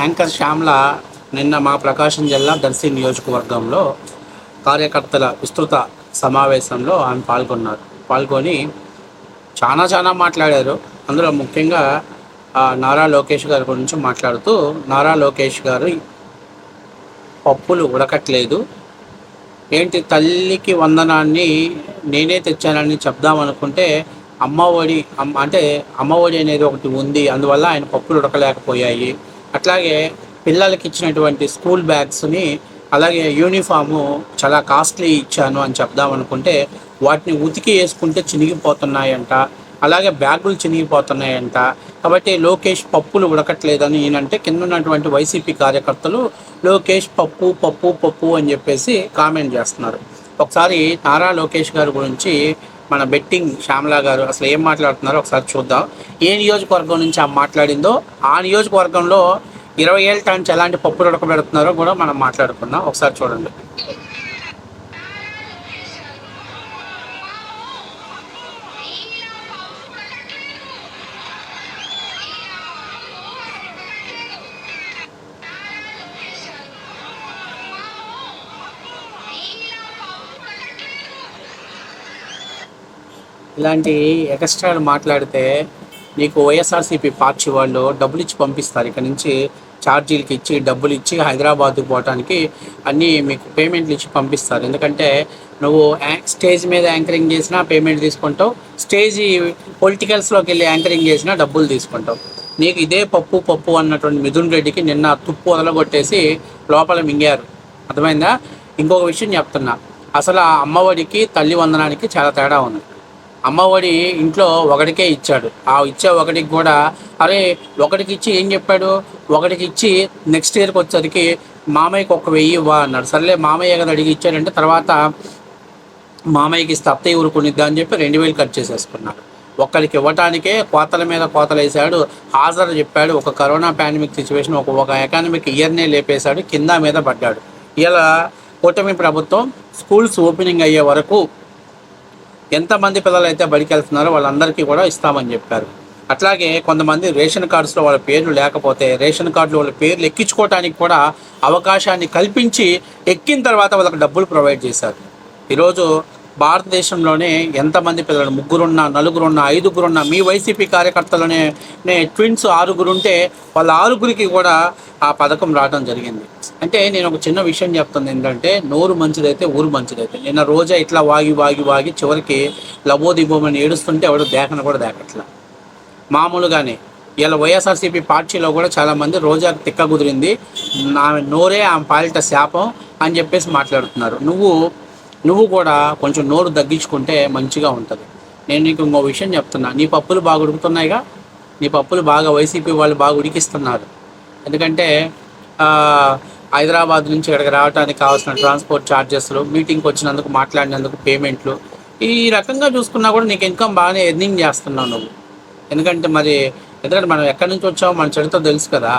Anchor Shyamala నిన్న మా ప్రకాశం జిల్లా దర్శి నియోజకవర్గంలో కార్యకర్తల విస్తృత సమావేశంలో ఆమె పాల్గొన్నారు. పాల్గొని చాలా చాలా మాట్లాడారు. అందులో ముఖ్యంగా నారా లోకేష్ గారి గురించి మాట్లాడుతూ నారా లోకేష్ గారు పప్పులు ఉడకట్లేదు. ఏంటి తల్లికి వందనాన్ని నేనే తెచ్చానని చెప్దామనుకుంటే అమ్మఒడి అమ్మ అంటే అమ్మఒడి అనేది ఒకటి ఉంది. అందువల్ల ఆయన పప్పులు ఉడకలేకపోయాయి. అట్లాగే పిల్లలకి ఇచ్చినటువంటి స్కూల్ బ్యాగ్స్ని అలాగే యూనిఫాము చాలా కాస్ట్లీ ఇచ్చాను అని చెప్దామనుకుంటే వాటిని ఉతికి వేసుకుంటే చినిగిపోతున్నాయంట. అలాగే బ్యాగులు చినిగిపోతున్నాయంట. కాబట్టి లోకేష్ పప్పులు ఉడకట్లేదని ఈయనంటే కింద ఉన్నటువంటి వైసీపీ కార్యకర్తలు లోకేష్ పప్పు పప్పు పప్పు అని చెప్పేసి కామెంట్ చేస్తున్నారు. ఒకసారి నారా లోకేష్ గారి గురించి మన బెట్టింగ్ శ్యామలా గారు అసలు ఏం మాట్లాడుతున్నారో ఒకసారి చూద్దాం. ఏ నియోజకవర్గం నుంచి ఆమె మాట్లాడిందో ఆ నియోజకవర్గంలో ఇరవై ఏళ్ళ నుంచి ఎలాంటి పప్పులు ఉడకబెడుతున్నారో కూడా మనం మాట్లాడుకుందాం. ఒకసారి చూడండి. ఇలాంటి ఎక్స్ట్రాలు మాట్లాడితే నీకు వైఎస్ఆర్సీపీ పార్టీ వాళ్ళు డబ్బులు ఇచ్చి పంపిస్తారు. ఇక్కడ నుంచి ఛార్జీలకి ఇచ్చి డబ్బులు ఇచ్చి హైదరాబాద్కు పోవడానికి అన్నీ మీకు పేమెంట్లు ఇచ్చి పంపిస్తారు. ఎందుకంటే నువ్వు స్టేజ్ మీద యాంకరింగ్ చేసినా పేమెంట్ తీసుకుంటావు. స్టేజ్ పొలిటికల్స్లోకి వెళ్ళి యాంకరింగ్ చేసినా డబ్బులు తీసుకుంటావు. నీకు ఇదే పప్పు పప్పు అన్నటువంటి మిథున్ రెడ్డికి నిన్న తుప్పు వదలగొట్టేసి లోపల మింగారు. అర్థమైందా? ఇంకొక విషయం చెప్తున్నా. అసలు ఆ అమ్మఒడికి తల్లి వందనానికి చాలా తేడా ఉంది. అమ్మఒడి ఇంట్లో ఒకటికే ఇచ్చాడు. ఆ ఇచ్చే ఒకటికి కూడా అరే ఒకటికి ఇచ్చి ఏం చెప్పాడు? ఒకటికి ఇచ్చి నెక్స్ట్ ఇయర్కి వచ్చేసరికి మామయ్యకి ఒక వెయ్యి ఇవ్వ అన్నాడు. సర్లే మామయ్య కదా అడిగి ఇచ్చాడంటే తర్వాత మామయ్యకి స్తప్త ఊరుకునిద్దా అని చెప్పి రెండు వేలు కట్ చేసేసుకున్నాడు. ఒక్కరికి ఇవ్వటానికే కోతల మీద కోతలు వేసాడు హాజరు చెప్పాడు ఒక కరోనా పాండమిక్ సిచ్యువేషన్ ఒక ఒక ఎకానమిక్ ఇయర్నే లేపేశాడు కింద మీద పడ్డాడు. ఇలా కూటమి ప్రభుత్వం స్కూల్స్ ఓపెనింగ్ అయ్యే వరకు ఎంతమంది పిల్లలు అయితే బడికి వెళ్తున్నారో వాళ్ళందరికీ కూడా ఇస్తామని చెప్పారు. అట్లాగే కొంతమంది రేషన్ కార్డ్స్లో వాళ్ళ పేర్లు లేకపోతే రేషన్ కార్డులో వాళ్ళ పేర్లు ఎక్కించుకోవడానికి కూడా అవకాశాన్ని కల్పించి ఎక్కిన తర్వాత వాళ్ళకి డబ్బులు ప్రొవైడ్ చేశారు. ఈరోజు భారతదేశంలోనే ఎంతమంది పిల్లలు ముగ్గురున్నా నలుగురున్నా ఐదుగురున్నా మీ వైసీపీ కార్యకర్తలోనే నే ట్విన్స్ ఆరుగురు ఉంటే వాళ్ళ ఆరుగురికి కూడా ఆ పథకం రావడం జరిగింది. అంటే నేను ఒక చిన్న విషయం చెప్తుంది ఏంటంటే నోరు మంచిదైతే ఊరు మంచిదైతే. నిన్న రోజా ఇట్లా వాగి వాగి వాగి చివరికి లబోదిబోమని ఏడుస్తుంటే ఎవడు దేకన కూడా దేకట్లా. మామూలుగానే ఇలా వైఎస్ఆర్సీపీ పార్టీలో కూడా చాలామంది రోజాకు తిక్క కుదిరింది. ఆమె నోరే ఆమె పాలిట శాపం అని చెప్పేసి మాట్లాడుతున్నారు. నువ్వు నువ్వు కూడా కొంచెం నోరు తగ్గించుకుంటే మంచిగా ఉంటుంది. నేను నీకు ఇంకో విషయం చెప్తున్నా. నీ పప్పులు బాగా ఉడుకుతున్నాయిగా? నీ పప్పులు బాగా వైసీపీ వాళ్ళు బాగా ఉడికిస్తున్నారు. ఎందుకంటే హైదరాబాద్ నుంచి ఇక్కడికి రావడానికి కావాల్సిన ట్రాన్స్పోర్ట్ ఛార్జెస్లు మీటింగ్కి వచ్చినందుకు మాట్లాడినందుకు పేమెంట్లు ఈ రకంగా చూసుకున్నా కూడా నీకు ఇన్కమ్ బాగానే ఎర్నింగ్ చేస్తున్నావు నువ్వు. ఎందుకంటే మరి ఎందుకంటే మనం ఎక్కడి నుంచి వచ్చామో మన చరిత్ర తెలుసు కదా.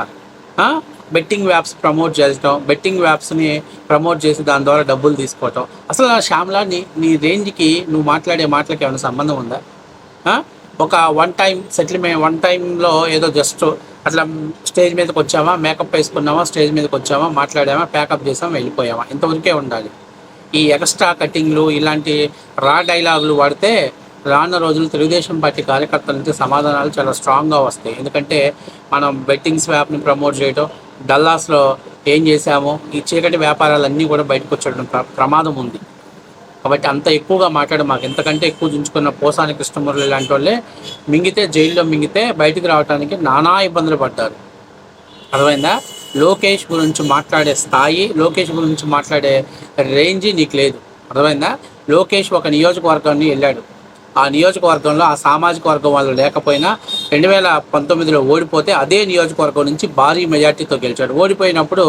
బెట్టింగ్ యాప్స్ ప్రమోట్ చేయటం బెట్టింగ్ యాప్స్ని ప్రమోట్ చేసి దాని ద్వారా డబ్బులు తీసుకోవటం. అసలు శ్యామ్లా నీ నీ రేంజ్కి నువ్వు మాట్లాడే మాటలకి ఏమైనా సంబంధం ఉందా? ఒక వన్ టైం సెటిల్మెంట్ వన్ టైంలో ఏదో జస్ట్ అట్లా స్టేజ్ మీదకి వచ్చామా మేకప్ వేసుకున్నామా స్టేజ్ మీదకి వచ్చామా మాట్లాడామా ప్యాకప్ చేసామా వెళ్ళిపోయామా? ఇంతవరకే ఉండాలి. ఈ ఎక్స్ట్రా కటింగ్లు ఇలాంటి రా డైలాగులు వాడితే రానున్న రోజులు తెలుగుదేశం పార్టీ కార్యకర్తల నుంచి సమాధానాలు చాలా స్ట్రాంగ్గా వస్తాయి. ఎందుకంటే మనం బెట్టింగ్ స్వాప్ని ప్రమోట్ చేయడం డల్లాస్లో ఏం చేశామో ఈ చీకటి వ్యాపారాలన్నీ కూడా బయటకు వచ్చేయడం ప్రమాదం ఉంది. కాబట్టి అంత ఎక్కువగా మాట్లాడు మాకు ఎంతకంటే ఎక్కువ చుంచుకున్న పోసాని కృష్ణమురళి లాంటి వాళ్ళే మింగితే జైల్లో మింగితే బయటికి రావడానికి నానా ఇబ్బందులు పడ్డారు. అర్థమైందా? లోకేష్ గురించి మాట్లాడే స్థాయి లోకేష్ గురించి మాట్లాడే రేంజ్ నీకు లేదు. అర్థమైందా? లోకేష్ ఒక నియోజకవర్గాన్ని వెళ్ళాడు. ఆ నియోజకవర్గంలో ఆ సామాజిక వర్గం వాళ్ళు లేకపోయినా రెండు వేల పంతొమ్మిదిలో ఓడిపోతే అదే నియోజకవర్గం నుంచి భారీ మెజార్టీతో గెలిచాడు. ఓడిపోయినప్పుడు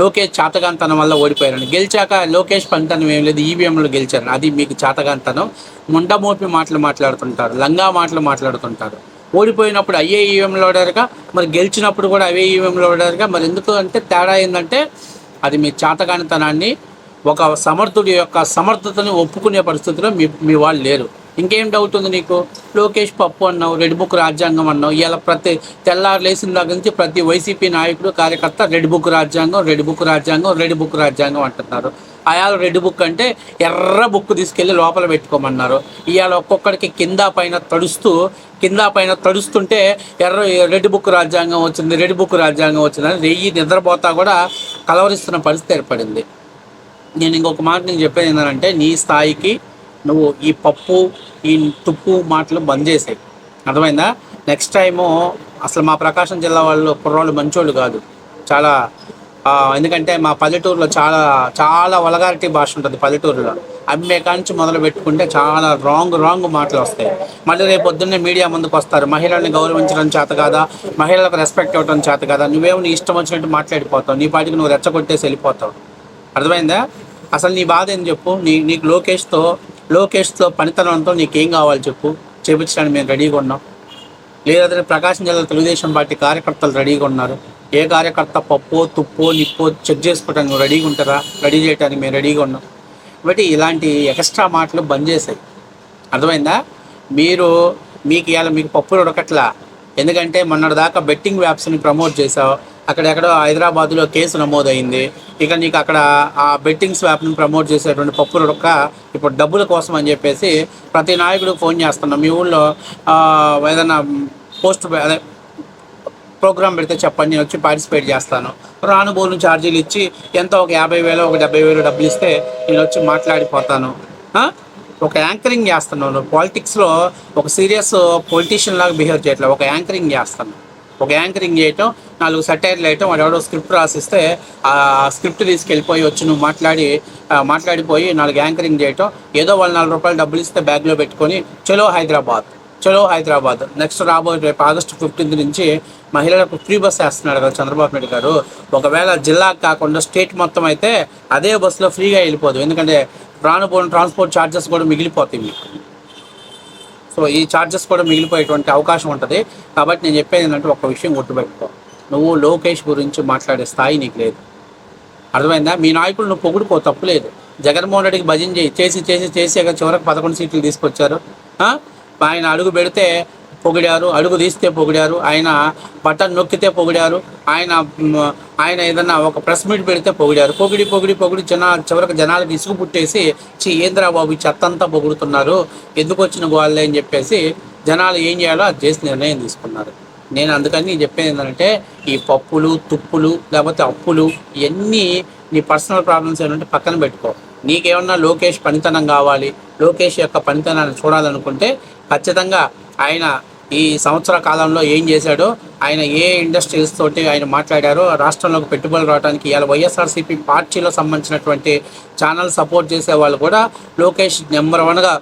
లోకేష్ చాతగాంతనం వల్ల ఓడిపోయాడు గెలిచాక లోకేష్ పంతనం ఏం లేదు ఈవీఎంలో గెలిచారు. అది మీకు చాతగాంతనం ముండమోపి మాటలు మాట్లాడుతుంటారు లంగా మాటలు మాట్లాడుతుంటారు. ఓడిపోయినప్పుడు అయ్యే ఈవీఎంలో ఓడారుగా మరి గెలిచినప్పుడు కూడా అవే ఈవీఎంలో ఓడారుగా. మరి ఎందుకు అంటే తేడా ఏంటంటే అది మీ చాతగానితనాన్ని ఒక సమర్థుడి యొక్క సమర్థతని ఒప్పుకునే పరిస్థితిలో మీ మీ వాళ్ళు లేరు. ఇంకేం డౌట్ ఉంది నీకు? లోకేష్ పప్పు అన్నావు రెడ్ బుక్ రాజ్యాంగం అన్నావు. ఇలా ప్రతి తెల్లారు లేచిన దగ్గర నుంచి ప్రతి వైసీపీ నాయకుడు కార్యకర్త రెడ్ బుక్ రాజ్యాంగం రెడ్ బుక్ రాజ్యాంగం రెడ్ బుక్ రాజ్యాంగం అంటున్నారు. అయాల రెడ్ బుక్ అంటే ఎర్ర బుక్ తీసుకెళ్ళి లోపల పెట్టుకోమన్నారు. ఇవాళ ఒక్కొక్కడికి కింద పైన తడుస్తూ కింద పైన తడుస్తుంటే ఎర్ర రెడ్ బుక్ రాజ్యాంగం వచ్చింది రెడ్ బుక్ రాజ్యాంగం వచ్చిందని రెయ్యి నిద్రపోతా కూడా కలవరిస్తున్న పరిస్థితి ఏర్పడింది. నేను ఇంకొక మాట నేను చెప్పేది ఏంటంటే నీ స్థాయికి నువ్వు ఈ పప్పు ఈ తుప్పు మాటలు బంద్ చేసాయి. అర్థమైందా? నెక్స్ట్ టైము అసలు మా ప్రకాశం జిల్లా వాళ్ళు కుర్రోళ్ళు మంచోళ్ళు కాదు. చాలా ఎందుకంటే మా పల్లెటూరులో చాలా చాలా వలగారిటీ భాష ఉంటుంది పల్లెటూరులో. అమ్మే కాంచి మొదలు పెట్టుకుంటే చాలా రాంగ్ రాంగ్ మాటలు వస్తాయి. మళ్ళీ రేపు పొద్దున్నే మీడియా ముందుకు వస్తారు. మహిళల్ని గౌరవించడం చేత కాదా? మహిళలకు రెస్పెక్ట్ ఇవ్వడం చేత కాదా? నువ్వేమో నీ ఇష్టం వచ్చినట్టు మాట్లాడిపోతావు. నీ పాటికి నువ్వు రెచ్చగొట్టేసి వెళ్ళిపోతావు. అర్థమైందా? అసలు నీ బాధ ఏం చెప్పు? నీ నీకు లోకేష్తో లోకేష్తో పనితనంతో నీకేం కావాలి చెప్పు. చేపించడానికి మేము రెడీగా ఉన్నాం. లేదంటే ప్రకాశం జిల్లా తెలుగుదేశం పార్టీ కార్యకర్తలు రెడీగా ఉన్నారు. ఏ కార్యకర్త పప్పు తుప్పో నిప్పో చెక్ చేసుకోవడానికి నువ్వు రెడీగా ఉంటారా? రెడీ చేయడానికి మేము రెడీగా ఉన్నాం. కాబట్టి ఇలాంటి ఎక్స్ట్రా మాటలు బంద్ చేసాయి. అర్థమైందా? మీరు మీకు ఇవాళ మీకు పప్పులు ఉడకట్లా. ఎందుకంటే మొన్నటిదాకా బెట్టింగ్ వ్యాప్స్ని ప్రమోట్ చేసావు. అక్కడెక్కడో హైదరాబాద్లో కేసు నమోదైంది. ఇక నీకు అక్కడ ఆ బెట్టింగ్స్ వ్యాప్ని ప్రమోట్ చేసేటువంటి పప్పులు ఉడక ఇప్పుడు డబ్బుల కోసం అని చెప్పేసి ప్రతి నాయకుడు ఫోన్ చేస్తున్నాం. మీ ఊళ్ళో ఏదైనా పోస్ట్ అదే ప్రోగ్రామ్ పెడితే చెప్పండి నేను వచ్చి పార్టిసిపేట్ చేస్తాను. రాను బోను ఛార్జీలు ఇచ్చి ఎంత ఒక యాభై వేలు ఒక డెబ్బై వేలు డబ్బులు ఇస్తే నేను వచ్చి మాట్లాడిపోతాను. ఒక యాంకరింగ్ చేస్తున్నాను. పాలిటిక్స్లో ఒక సీరియస్ పొలిటీషియన్ లాగా బిహేవ్ చేయట్లేదు. ఒక యాంకరింగ్ చేస్తాను. ఒక యాంకరింగ్ చేయటం నాలుగు సెటైర్లు వేయటం వాడు ఎవడో స్క్రిప్ట్ రాసిస్తే ఆ స్క్రిప్ట్ తీసుకెళ్ళిపోయి వచ్చి నువ్వు మాట్లాడి మాట్లాడిపోయి నాలుగు యాంకరింగ్ చేయటం ఏదో వాళ్ళు నాలుగు రూపాయలు డబ్బులు ఇస్తే బ్యాగ్లో పెట్టుకొని చలో హైదరాబాద్ చలో హైదరాబాద్ నెక్స్ట్ రాబోయే రేపు ఆగస్టు ఫిఫ్టీన్త్ నుంచి మహిళలకు ఫ్రీ బస్ వేస్తున్నాడు కదా చంద్రబాబు నాయుడు గారు. ఒకవేళ జిల్లా కాకుండా స్టేట్ మొత్తం అయితే అదే బస్సులో ఫ్రీగా వెళ్ళిపోదు. ఎందుకంటే రానుపోయిన ట్రాన్స్పోర్ట్ ఛార్జెస్ కూడా మిగిలిపోతాయి మీకు. సో ఈ ఛార్జెస్ కూడా మిగిలిపోయేటువంటి అవకాశం ఉంటుంది. కాబట్టి నేను చెప్పేది ఏంటంటే ఒక విషయం గుర్తుపెట్టుకో. నువ్వు లోకేష్ గురించి మాట్లాడే స్థాయి నీకు లేదు. అర్థమైందా? మీ నాయకులు నువ్వు పొగుడుకో తప్పులేదు జగన్మోహన్ రెడ్డికి భజన చేయి చేసి చేసి చేసి చివరకు పదకొండు సీట్లు తీసుకొచ్చారు. ఆయన అడుగు పెడితే పొగిడారు అడుగు తీస్తే పొగిడారు ఆయన బటన్ నొక్కితే పొగిడారు ఆయన ఆయన ఏదన్నా ఒక ప్రెస్ మీట్ పెడితే పొగిడారు. పొగిడి పొగిడి పొగిడి జన చివరికి జనాలకు ఇసుగు పుట్టేసి చి ఏంద్రా బాబు చెత్తంతా పొగుడుతున్నారు ఎందుకు వచ్చిన వాళ్ళే అని చెప్పేసి జనాలు ఏం చేయాలో అది చేసి నిర్ణయం తీసుకున్నారు. నేను అందుకని నేను చెప్పేది ఏంటంటే ఈ పప్పులు తుప్పులు లేకపోతే అప్పులు ఇవన్నీ నీ పర్సనల్ ప్రాబ్లమ్స్ ఏంటంటే పక్కన పెట్టుకో. నీకేమన్నా లోకేష్ పనితనం కావాలి లోకేష్ యొక్క పనితనాన్ని చూడాలనుకుంటే ఖచ్చితంగా ఆయన ఈ సంవత్సర కాలంలో ఏం చేశాడో ఆయన ఏ ఇండస్ట్రీస్ తోటి ఆయన మాట్లాడారో రాష్ట్రంలోకి పెట్టుబడులు రావడానికి ఇవాళ వైఎస్ఆర్సీపీ పార్టీలో సంబంధించినటువంటి ఛానల్ సపోర్ట్ చేసే వాళ్ళు కూడా లోకేష్ నెంబర్ వన్గా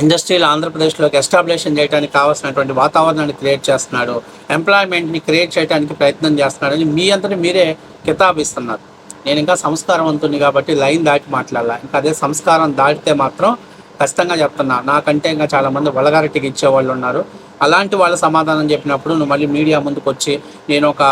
ఇండస్ట్రీలు ఆంధ్రప్రదేశ్లోకి ఎస్టాబ్లిషన్ చేయడానికి కావాల్సినటువంటి వాతావరణాన్ని క్రియేట్ చేస్తున్నాడు. ఎంప్లాయ్మెంట్ని క్రియేట్ చేయడానికి ప్రయత్నం చేస్తున్నాడని మీ అంతటి మీరే కితాబిస్తున్నారు. నేను ఇంకా సంస్కారవంతుని కాబట్టి లైన్ దాటి మాట్లాడాల? ఇంకా అదే సంస్కారం దాటితే మాత్రం ఖచ్చితంగా చెప్తున్నా. నాకంటే ఇంకా చాలామంది వలగారెట్టికి ఇచ్చేవాళ్ళు ఉన్నారు. అలాంటి వాళ్ళ సమాధానం చెప్పినప్పుడు నువ్వు మళ్ళీ మీడియా ముందుకు వచ్చి నేను ఒక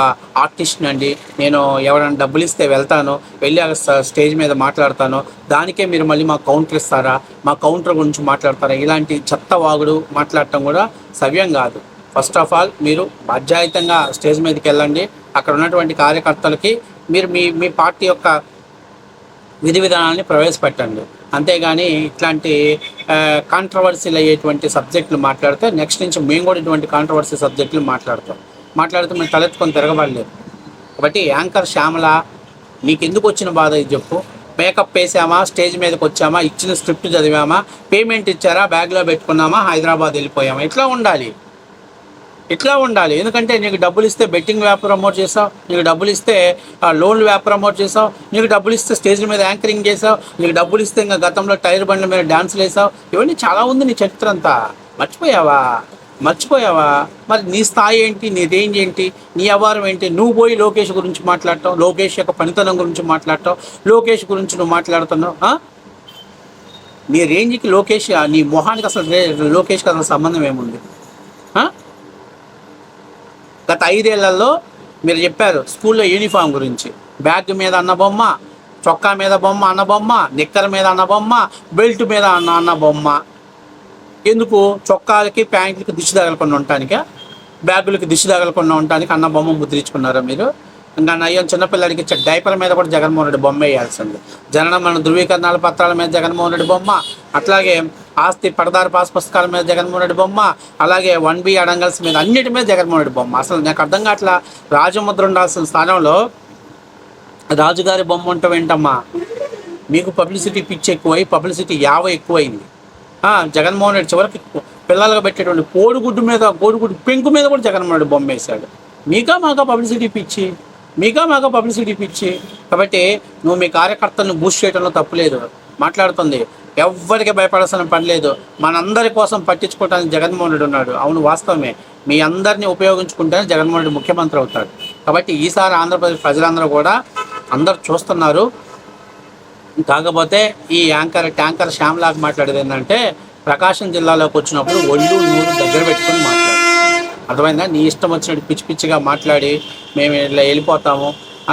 ఆర్టిస్ట్ అండి నేను ఎవరైనా డబ్బులు ఇస్తే వెళ్తాను వెళ్ళి ఆ స్టేజ్ మీద మాట్లాడతాను దానికే మీరు మళ్ళీ మా కౌంటర్ ఇస్తారా మా కౌంటర్ గురించి మాట్లాడతారా? ఇలాంటి చెత్త వాగుడు మాట్లాడటం కూడా సవ్యం కాదు. ఫస్ట్ ఆఫ్ ఆల్ మీరు బాధ్యాయుతంగా స్టేజ్ మీదకి వెళ్ళండి. అక్కడ ఉన్నటువంటి కార్యకర్తలకి మీరు మీ మీ పార్టీ యొక్క విధి విధానాన్ని ప్రవేశపెట్టండి. అంతేగాని ఇట్లాంటి కాంట్రవర్సీలు అయ్యేటువంటి సబ్జెక్టులు మాట్లాడితే నెక్స్ట్ నుంచి మేము కూడా ఇటువంటి కాంట్రవర్సీ సబ్జెక్టులు మాట్లాడతాం. మాట్లాడితే మేము తలెత్తుకొని తిరగబడలేదు. కాబట్టి యాంకర్ శ్యామల నీకు ఎందుకు వచ్చిన బాధ ఇది చెప్పు? మేకప్ వేసామా? స్టేజ్ మీదకి వచ్చామా? ఇచ్చిన స్క్రిప్ట్ చదివామా? పేమెంట్ ఇచ్చారా? బ్యాగ్లో పెట్టుకున్నామా? హైదరాబాద్ వెళ్ళిపోయామా? ఇట్లా ఉండాలి. ఇట్లా ఉండాలి. ఎందుకంటే నీకు డబ్బులు ఇస్తే బెట్టింగ్ వ్యాప్ ప్రమోట్ చేసావు నీకు డబ్బులు ఇస్తే లోన్లు వ్యాప్ ప్రమోట్ చేసావు నీకు డబ్బులు ఇస్తే స్టేజ్ల మీద యాంకరింగ్ చేసావు నీకు డబ్బులు ఇస్తే ఇంకా గతంలో టైర్ బండ్ల మీద డాన్సులు వేసావు ఇవన్నీ చాలా ఉంది నీ చరిత్ర అంతా. మర్చిపోయావా? మర్చిపోయావా? మరి నీ స్థాయి ఏంటి? నీ రేంజ్ ఏంటి? నీ అవారం ఏంటి? నువ్వు పోయి లోకేష్ గురించి మాట్లాడటం లోకేష్ యొక్క పనితనం గురించి మాట్లాడటం లోకేష్ గురించి నువ్వు మాట్లాడుతున్నావు నీ రేంజ్కి లోకేష్ నీ మొహానికి అసలు లోకేష్కి అసలు సంబంధం ఏముంది? ఆ? గత ఐదేళ్ళలో మీరు చెప్పారు స్కూల్లో యూనిఫామ్ గురించి. బ్యాగ్ మీద అన్న బొమ్మ చొక్కా మీద బొమ్మ అన్న బొమ్మ నిక్కర్ మీద అన్న బొమ్మ బెల్ట్ మీద అన్న అన్న బొమ్మ. ఎందుకు? చొక్కాలకి ప్యాంట్లకి దిశ తగలకుండా ఉండటానికి? బ్యాగులకి దిశ తగలకుండా ఉండటానికి అన్న బొమ్మ ముద్రించుకున్నారా మీరు? ఇంకా నయ్యం చిన్నపిల్లడికి ఇచ్చే డైపర్ మీద కూడా జగన్మోహన్ రెడ్డి బొమ్మ వేయాల్సింది. జనన మన ధృవీకరణాల పత్రాల మీద జగన్మోహన్ రెడ్డి బొమ్మ అట్లాగే ఆస్తి పడదారు పాస్ పుస్తకాల మీద జగన్మోహన్ రెడ్డి బొమ్మ అలాగే వన్ బి అడంగల్స్ మీద అన్నిటి మీద జగన్మోహన్ రెడ్డి బొమ్మ. అసలు నాకు అర్థం కావట్లా? రాజముద్ర ఉండాల్సిన స్థానంలో రాజుగారి బొమ్మ ఉంటాం ఏంటమ్మా? మీకు పబ్లిసిటీ పిచ్చి ఎక్కువై పబ్లిసిటీ యావ ఎక్కువైంది. జగన్మోహన్ రెడ్డి చివరికి పిల్లలుగా పెట్టేటువంటి కోడిగుడ్డు మీద కోడిగుడ్డు పెంకు మీద కూడా జగన్మోహన్ రెడ్డి బొమ్మ వేశాడు. మీకా మాకా పబ్లిసిటీ పిచ్చి? మీగా మాగా పబ్లిసిటీ పిచ్చి కాబట్టి నువ్వు మీ కార్యకర్తలను బూస్ట్ చేయడంలో తప్పులేదు మాట్లాడుతుంది. ఎవ్వరికి భయపడాల్సిన పని లేదు. మనందరి కోసం పట్టించుకోవడానికి జగన్మోహన్ రెడ్డి ఉన్నాడు. అవును వాస్తవమే. మీ అందరినీ ఉపయోగించుకుంటేనే జగన్మోహన్ రెడ్డి ముఖ్యమంత్రి అవుతాడు. కాబట్టి ఈసారి ఆంధ్రప్రదేశ్ ప్రజలందరూ కూడా అందరు చూస్తున్నారు. కాకపోతే ఈ యాంకర్ ట్యాంకర్ శ్యామ్లాగ్ మాట్లాడేది ఏంటంటే ప్రకాశం జిల్లాలోకి వచ్చినప్పుడు ఒళ్ళు నూరు దగ్గర పెట్టుకొని మాట్లాడు అర్థమైందా? నీ ఇష్టం వచ్చినట్టు పిచ్చి పిచ్చిగా మాట్లాడి మేము ఇట్లా వెళ్ళిపోతాము.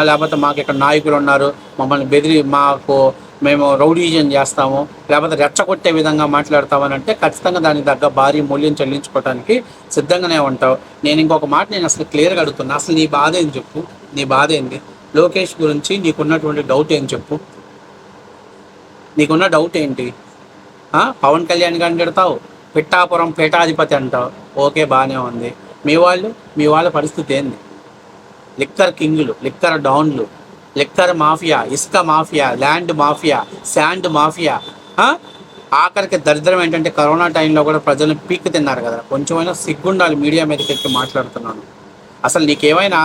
లేకపోతే మాకు ఇక్కడ నాయకులు ఉన్నారు. మమ్మల్ని బెదిరి మాకు మేము రౌడీజన్ చేస్తాము. లేకపోతే రెచ్చగొట్టే విధంగా మాట్లాడతామని అంటే ఖచ్చితంగా దానికి తగ్గ భారీ మూల్యం చెల్లించుకోవడానికి సిద్ధంగానే ఉంటావు. నేను ఇంకొక మాట నేను అసలు క్లియర్గా అడుగుతున్నా. అసలు నీ బాధ ఏం చెప్పు. నీ బాధ ఏంది? లోకేష్ గురించి నీకున్నటువంటి డౌట్ ఏం చెప్పు. నీకున్న డౌట్ ఏంటి? పవన్ కళ్యాణ్ గారిని తిడతావు? పిట్టాపురం పీఠాధిపతి అంటావు. ఓకే బాగానే ఉంది. మీ వాళ్ళు మీ వాళ్ళ పరిస్థితి ఏంది? లిక్కర్ కింగ్లు లిక్కర్ డౌన్లు లిక్కర్ మాఫియా ఇసుక mafia land mafia sand mafia ఆఖరికి దరిద్రం ఏంటంటే కరోనా టైంలో కూడా ప్రజలను పీక్ తిన్నారు కదా. కొంచెమైనా సిగ్గుండాలి మీడియా మీదకి ఎక్కి మాట్లాడుతున్నాను. అసలు నీకేమైనా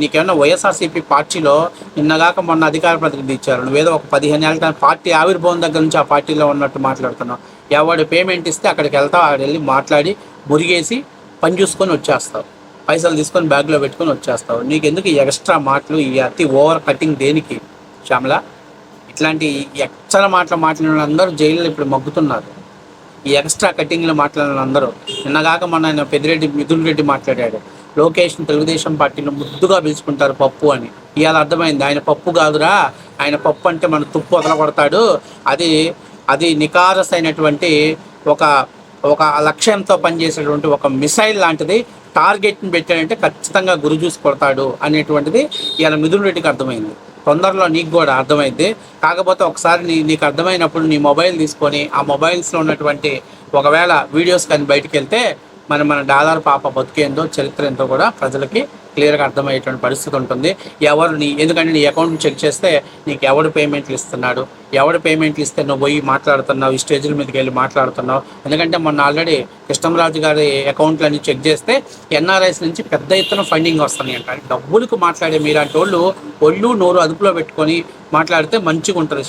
నీకేమైనా వైఎస్ఆర్సీపీ పార్టీలో నిన్నగాక మొన్న అధికార ప్రతినిధి ఇచ్చారు. నువ్వేదో ఒక పదిహేను ఏళ్ళ పార్టీ ఆవిర్భావం దగ్గర నుంచి ఆ పార్టీలో ఉన్నట్టు మాట్లాడుతున్నావు. ఎవడు పేమెంట్ ఇస్తే అక్కడికి వెళ్తావు అక్కడ వెళ్ళి మాట్లాడి మురిగేసి పని చూసుకొని వచ్చేస్తావు. పైసలు తీసుకొని బ్యాగ్లో పెట్టుకొని వచ్చేస్తావు. నీకు ఎందుకు ఈ ఎక్స్ట్రా మాటలు ఈ అతి ఓవర్ కటింగ్ దేనికి శ్యామల? ఇట్లాంటి ఎచ్చల మాటలు మాట్లాడిన వాళ్ళందరూ జైల్లో ఇప్పుడు మగ్గుతున్నారు. ఈ ఎక్స్ట్రా కటింగ్లు మాట్లాడిన అందరూ. నిన్నగాక మొన్న ఆయన పెద్దిరెడ్డి మిథున్ రెడ్డి మాట్లాడాడు. లోకేష్ తెలుగుదేశం పార్టీని ముద్దుగా పిలుచుకుంటారు పప్పు అని. ఇవాళ అర్థమైంది ఆయన పప్పు కాదురా. ఆయన పప్పు అంటే మన తుప్పు వదలగొడతాడు. అది అది నికారసైనటువంటి ఒక ఒక లక్ష్యంతో పనిచేసేటువంటి ఒక మిసైల్ లాంటిది. టార్గెట్ని పెట్టాడంటే ఖచ్చితంగా గురి చూసి కొడతాడు అనేటువంటిది ఇలా మిథున్ రెడ్డికి అర్థమైంది. తొందరలో నీకు కూడా అర్థమైంది కాకపోతే ఒకసారి నీ నీకు అర్థమైనప్పుడు నీ మొబైల్ తీసుకొని ఆ మొబైల్స్లో ఉన్నటువంటి ఒకవేళ వీడియోస్ కానీ బయటికి వెళ్తే మన మన డాలర్ పాప బతికేందో చరిత్ర ఎంతో కూడా ప్రజలకి క్లియర్గా అర్థమయ్యేటువంటి పరిస్థితి ఉంటుంది. ఎవరు నీ ఎందుకంటే నీ అకౌంట్ చెక్ చేస్తే నీకు ఎవడు పేమెంట్లు ఇస్తున్నాడు? ఎవడు పేమెంట్లు ఇస్తే నువ్వు పోయి మాట్లాడుతున్నావు ఈ స్టేజ్ల మీదకి వెళ్ళి మాట్లాడుతున్నావు? ఎందుకంటే మొన్న ఆల్రెడీ కృష్ణంరాజు గారి అకౌంట్లన్నీ చెక్ చేస్తే ఎన్ఆర్ఐస్ నుంచి పెద్ద ఎత్తున ఫండింగ్ వస్తున్నాయి అంట. డబ్బులకు మాట్లాడే మీలాంటి వాళ్ళు ఒళ్ళు నోరు అదుపులో పెట్టుకొని మాట్లాడితే మంచిగా ఉంటుంది